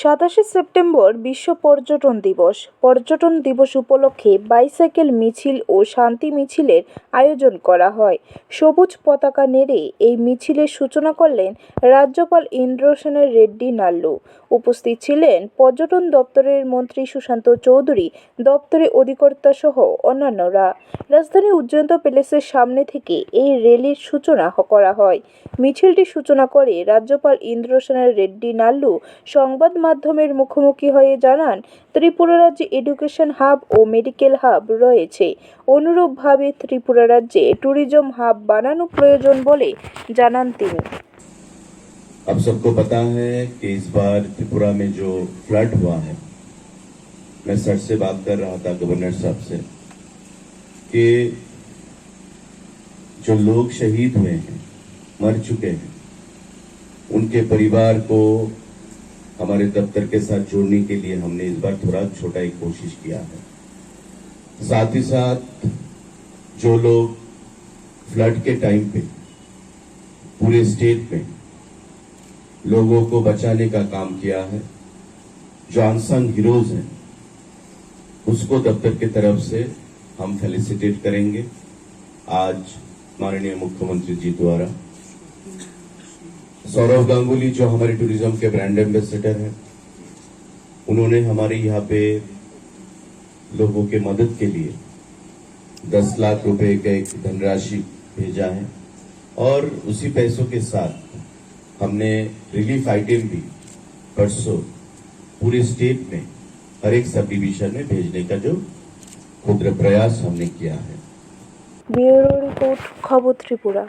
সাতাশে সেপ্টেম্বর বিশ্ব পর্যটন দিবস। পর্যটন দিবস উপলক্ষে বাইসাইকেল, মিছিল ও শান্তি মিছিলের আয়োজন করা হয়। সবুজ পতাকা নেড়ে এই মিছিলের সূচনা করলেন রাজ্যপাল ইন্দ্রসেন রেড্ডি নাল্লু। উপস্থিত ছিলেন পর্যটন দপ্তরের মন্ত্রী সুশান্ত চৌধুরী দপ্তরের অধিকর্তা সহ অন্যান্যরা। রাজধানী উজ্জয়ন্ত প্যালেসের সামনে থেকে এই র্যালির সূচনা করা হয়। মিছিলটি সূচনা করে রাজ্যপাল ইন্দ্রসেন রেড্ডি নাল্লু সংবাদ মাধ্যমের মুখোমুখি হয়ে জানান ত্রিপুরা রাজ্যে এডুকেশন হাব ও মেডিকেল হাব রয়েছে অনুরূপভাবে ত্রিপুরা রাজ্যে ট্যুরিজম হাব বানানো প্রয়োজন বলে জানান তিনি अब सबको पता है कि इस बार त्रिपुरा में जो फ्लड हुआ है मैं सर से बात कर रहा था गवर्नर साहब से कि जो लोग शहीद हुए हैं मर चुके हैं उनके परिवार को हमारे दफ्तर के साथ जोड़ने के लिए हमने इस बार थोड़ा छोटा एक कोशिश किया है। साथ ही साथ जो लोग फ्लड के टाइम पे, पूरे स्टेट में लोगों को बचाने का काम किया है, जो अनसंग हीरोज हैं, उसको दफ्तर की तरफ़ से हम फेलिसिटेट करेंगे। आज माननीय मुख्यमंत्री जी द्वारा सौरव गांगुली, जो हमारे टूरिज़्म के ब्रांड एम्बेसडर हैं, उन्होंने हमारे यहाँ पे लोगों के मदद के लिए दस लाख रुपए का एक धनराशि भेजा है। और उसी पैसों के साथ हमने रिलीफ आइटम भी परसों पूरे स्टेट में हर एक सब डिविजन में भेजने का जो खुद प्रयास हमने किया है। ब्यूरो रिपोर्ट खबर त्रिपुरा।